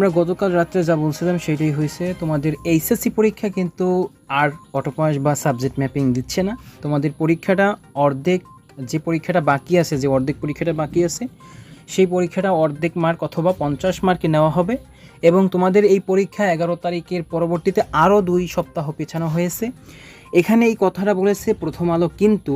আমরা গতকাল রাত্রে যা বলছিলাম সেটাই হয়েছে। তোমাদের এইচএসসি পরীক্ষা কিন্তু আর অটোপাস বা সাবজেক্ট ম্যাপিং দিচ্ছে না। তোমাদের পরীক্ষাটা অর্ধেক যে পরীক্ষাটা বাকি আছে, যে অর্ধেক পরীক্ষাটা বাকি আছে, সেই পরীক্ষাটা অর্ধেক মার্ক অথবা পঞ্চাশ মার্কে নেওয়া হবে এবং তোমাদের এই পরীক্ষা এগারো তারিখের পরবর্তীতে আরও দুই সপ্তাহ পেছানো হয়েছে। এখানে এই কথাটা বলেছে প্রথম আলো, কিন্তু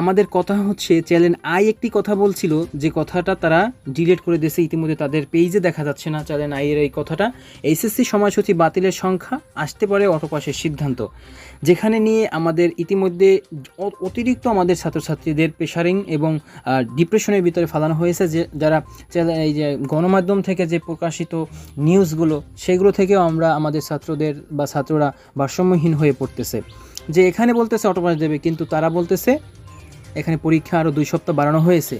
আমাদের কথা হচ্ছে, চ্যানেল আই একটি কথা বলছিল, যে কথাটা তারা ডিলিট করে দিয়েছে, ইতিমধ্যে তাদের পেজে দেখা যাচ্ছে না চ্যানেল আই এর এই কথাটা। এইচএসসি সময়সূচি বাতিলের সংখ্যা আসতে পারে অটোপাসের সিদ্ধান্ত, যেখানে নিয়ে আমাদের ইতিমধ্যে অতিরিক্ত আমাদের ছাত্রছাত্রীদের প্রেশারিং এবং ডিপ্রেশনের ভিতরে ফালানো হয়েছে, যে যারা এই যে গণমাধ্যম থেকে যে প্রকাশিত নিউজগুলো, সেগুলো থেকেও আমরা আমাদের ছাত্রদের বা ছাত্ররা ভারসাম্যহীন হয়ে পড়তেছে। যে এখানে বলতেছে অটোপাস দেবে, কিন্তু তারা বলতেছে এখানে পরীক্ষা আরও দুই সপ্তাহ বাড়ানো হয়েছে।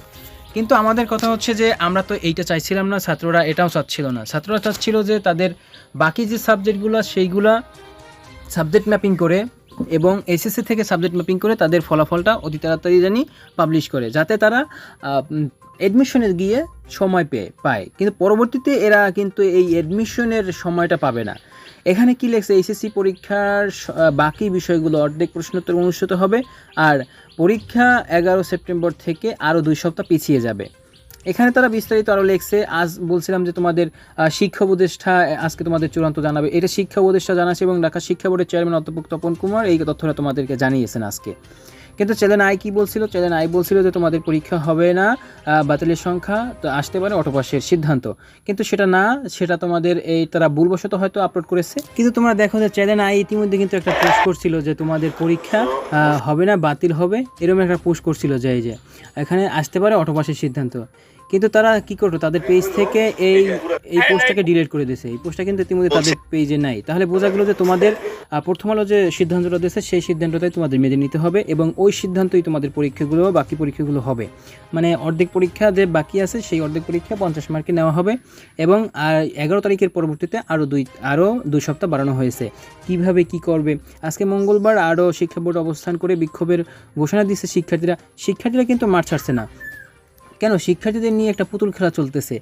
কিন্তু আমাদের কথা হচ্ছে যে, আমরা তো এইটা চাইছিলাম না, ছাত্ররা এটাও চাচ্ছিল না। ছাত্ররা চাচ্ছিল যে তাদের বাকি যে সাবজেক্টগুলো, সেইগুলা সাবজেক্ট ম্যাপিং করে এবং এসএসসি থেকে সাবজেক্ট ম্যাপিং করে তাদের ফলাফলটা অতি তাড়াতাড়ি জানি পাবলিশ করে, যাতে তারা অ্যাডমিশনে গিয়ে সময় পেয়ে, পায়। কিন্তু পরবর্তীতে এরা কিন্তু এই অ্যাডমিশনের সময়টা পাবে না। এখানে কি লেখছে? এইচএসসি পরীক্ষার বাকি বিষয়গুলো অর্ধেক প্রশ্নোত্তর অনুষ্ঠিত হবে আর পরীক্ষা এগারো সেপ্টেম্বর থেকে আরও দুই সপ্তাহ পিছিয়ে যাবে। এখানে তারা বিস্তারিত আরও লেখছে। আজ বলছিলাম যে তোমাদের শিক্ষা উপদেষ্টা আজকে তোমাদের চূড়ান্ত জানাবে। এটা শিক্ষা উপদেষ্টা জানাচ্ছে এবং ঢাকা শিক্ষা বোর্ডের চেয়ারম্যান অধ্যাপক তপন কুমার। এই তথ্যটা তোমাদেরকে জানিয়েছেন আজকে। কিন্তু চ্যানেল আই কী বলছিল? চ্যানেল আই বলছিল যে তোমাদের পরীক্ষা হবে না বাতিলের সংখ্যা, তো আসতে পারে অটোপাসের সিদ্ধান্ত। কিন্তু সেটা না, সেটা তোমাদের এই তারা ভুলবশত হয়তো আপলোড করেছে। কিন্তু তোমরা দেখো যে চ্যানেল আই ইতিমধ্যে কিন্তু একটা পোস্ট করছিল যে তোমাদের পরীক্ষা হবে না, বাতিল হবে, এরকম একটা পোস্ট করছিল যে এই যে। এখানে আসতে পারে অটোপাসের সিদ্ধান্ত। কিন্তু তারা কি করতো তাদের পেজ থেকে এই এই পোস্টটাকে ডিলিট করে দিয়েছে। এই পোস্টটা কিন্তু ইতিমধ্যে তাদের পেজে নাই। তাহলে বোঝা গেলো যে তোমাদের প্রথম আলো যে সিদ্ধান্তটা দিয়েছে সেই সিদ্ধান্তটাই তোমাদের মেনে নিতে হবে এবং ওই সিদ্ধান্তই তোমাদের পরীক্ষাগুলো বাকি পরীক্ষাগুলো হবে। মানে অর্ধেক পরীক্ষা যে বাকি আছে সেই অর্ধেক পরীক্ষা পঞ্চাশ মার্কে নেওয়া হবে এবং আর এগারো তারিখের পরবর্তীতে আরও দুই আরও দুই সপ্তাহ বাড়ানো হয়েছে। কীভাবে কি করবে? আজকে মঙ্গলবার আরও শিক্ষা বোর্ড অবস্থান করে বিক্ষোভের ঘোষণা দিচ্ছে শিক্ষার্থীরা। শিক্ষার্থীরা কিন্তু মাঠ ছাড়ছে না। কেন শিক্ষার্থীদের নিয়ে একটা পুতুল খেলা চলতেছে?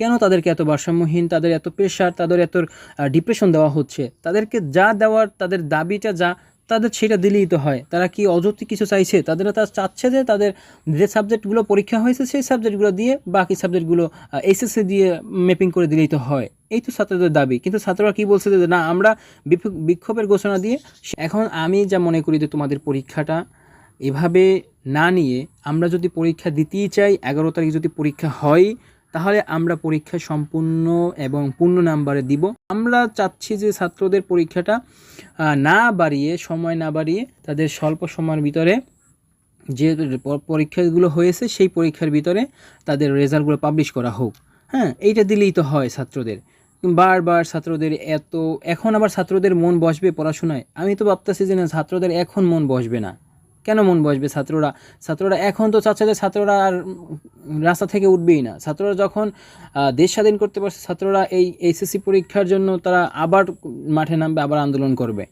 কেন তাদেরকে এত ভারসাম্যহীন, তাদের এত প্রেশার তাদের এত ডিপ্রেশন দেওয়া হচ্ছে? তাদেরকে যা দেওয়ার, তাদের দাবিটা যা, তাদের সেটা দিলেই তো হয়। তারা কি অযৌক্তিক কিছু চাইছে? তাদের তারা চাচ্ছে যে তাদের যে সাবজেক্টগুলো পরীক্ষা হয়েছে, সেই সাবজেক্টগুলো দিয়ে বাকি সাবজেক্টগুলো এইচএসসি দিয়ে ম্যাপিং করে দিলেই তো হয়। এই তো ছাত্রদের দাবি। কিন্তু ছাত্ররা কি বলছে যে না, আমরা বিক্ষোভের ঘোষণা দিয়ে এখন আমি যা মনে করি যে তোমাদের পরীক্ষাটা এভাবে না নিয়ে আমরা যদি পরীক্ষা দিতেই চাই, এগারো তারিখ যদি পরীক্ষা হয়, তাহলে আমরা পরীক্ষা সম্পূর্ণ এবং পূর্ণ নাম্বারে দিব। আমরা চাচ্ছি যে ছাত্রদের পরীক্ষাটা না বাড়িয়ে, সময় না বাড়িয়ে তাদের স্বল্প সময়ের ভিতরে যে পরীক্ষাগুলো হয়েছে, সেই পরীক্ষার ভিতরে তাদের রেজাল্টগুলো পাবলিশ করা হোক। হ্যাঁ এইটা দিলেই তো হয় ছাত্রদের। বারবার ছাত্রদের এত, এখন আবার ছাত্রদের মন বসবে পড়াশোনায়? আমি তো ভাবতেছি যে না, ছাত্রদের এখন মন বসবে না। কেন মন বসবে ছাত্ররা? ছাত্ররা এখন তো চাচ্ছে যে ছাত্ররা আর রাস্তা থেকে উঠবেই না। ছাত্ররা যখন দেশ স্বাধীন করতে পারছে ছাত্ররা এই এইচএসসি পরীক্ষার জন্য তারা আবার মাঠে নামবে, আবার আন্দোলন করবে।